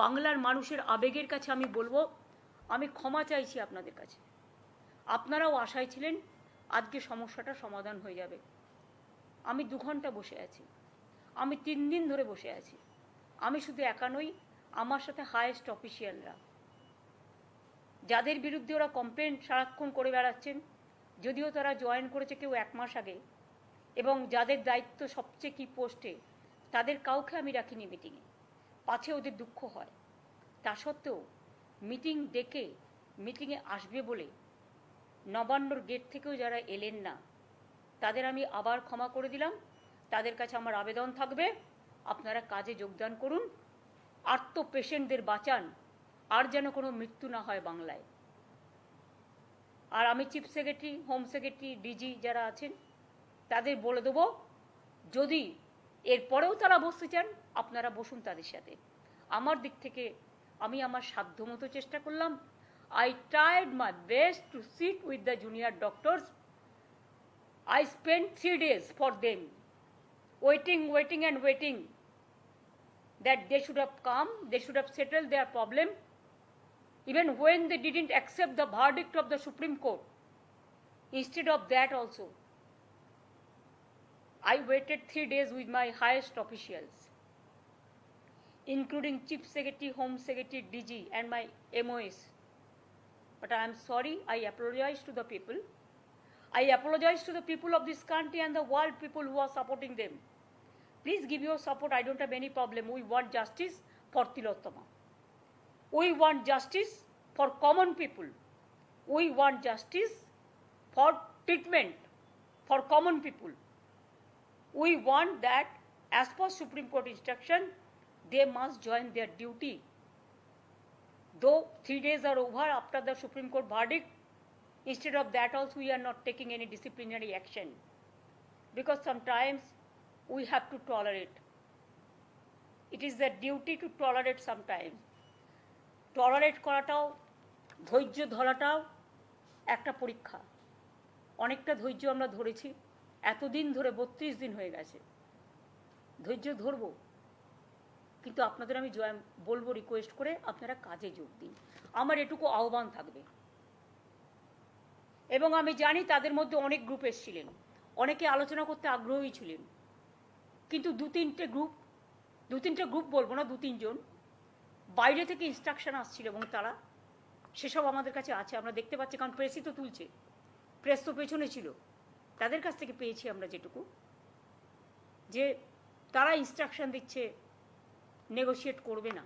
বাংলার মানুষের আবেগের কাছে আমি বলব, আমি ক্ষমা চাইছি আপনাদের কাছে। আপনারাও আশায় ছিলেন আজকে সমস্যাটা সমাধান হয়ে যাবে। আমি দু ঘণ্টা বসে আছি। আমি তিন দিন ধরে বসে আছি। আমি শুধু একা নই, আমার সাথে হায়েস্ট অফিসিয়ালরা যাদের বিরুদ্ধে ওরা কমপ্লেন সারাক্ষণ করে বেড়াচ্ছেন, যদিও তারা জয়েন করেছে কেউ এক মাস আগে, এবং যাদের দায়িত্ব সবচেয়ে কি পোস্টে তাদের কাউকে আমি রাখিনি মিটিংয়ে পাছে ওদের দুঃখ হয়। তা সত্ত্বেও মিটিং ডেকে মিটিংয়ে আসবে বলে নবান্নর গেট থেকেও যারা এলেন না, তাদের আমি আবার ক্ষমা করে দিলাম। তাদের কাছে আমার আবেদন থাকবে। আপনারা কাজে যোগদান করুন। আর্ত পেশেন্টদের বাঁচান। আর যেন কোনো মৃত্যু না হয় বাংলায়। আর আমি chief secretary, home secretary, DG যারা আছেন, তাদের বলে দেবো, যদি এরপরেও তারা বসতে চান, আপনারা বসুন তাদের সাথে। আমার দিক থেকে আমি আমার সাধ্য মতো চেষ্টা করলাম। I tried my best to sit with the junior doctors I spend three days for them waiting waiting and waiting that they should have come they should have settle their problem even when they didn't accept the verdict of the Supreme Court instead of that also I waited three days with my highest officials, including Chief Secretary, Home Secretary, DG, and my MOS. But I am sorry, I apologize to the people. I apologize to the people of this country and the world people who are supporting them. Please give your support. I don't have any problem. We want justice for Tilottama. We want justice for common people. We want justice for treatment for common people. We want that, as per Supreme Court instruction, they must join their duty. Though three days are over after the Supreme Court verdict, Instead of that, also, we are not taking any disciplinary action because sometimes we have to tolerate. It is the duty to tolerate sometimes. Tolerate করাটাও ধৈর্য ধরাটাও একটা পরীক্ষা অনেকটা ধৈর্য আমরা ধরেছি এতদিন ধরে বত্রিশ দিন হয়ে গেছে। ধৈর্য ধরবো। কিন্তু আপনাদের আমি জয়, বলব রিকোয়েস্ট করে আপনারা কাজে যোগ দিন। আমার এটুকু আহ্বান থাকবে। এবং আমি জানি তাদের মধ্যে অনেক গ্রুপ এসেছিলেন। অনেকে আলোচনা করতে আগ্রহী ছিলেন। কিন্তু দু তিনটে গ্রুপ দু তিনটে গ্রুপ বলব না, দু তিনজন। বাইরে থেকে ইনস্ট্রাকশন আসছিল এবং তারা সেসব আমাদের কাছে আছে। আমরা দেখতে পাচ্ছি, কারণ প্রেসই তো তুলছে। প্রেস তো পেছনে ছিল। তাদের কাছ থেকে পেয়েছি আমরা যেটুকু। যে তারা ইনস্ট্রাকশন দিচ্ছে নেগোশিয়েট করবে না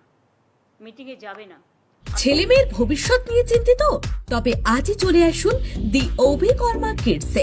মিটিংয়ে যাবে না। ছেলে মেয়ের ভবিষ্যৎ নিয়ে চিন্তিত? তবে আজই চলে আসুন দি অভিকর্মা কিডসে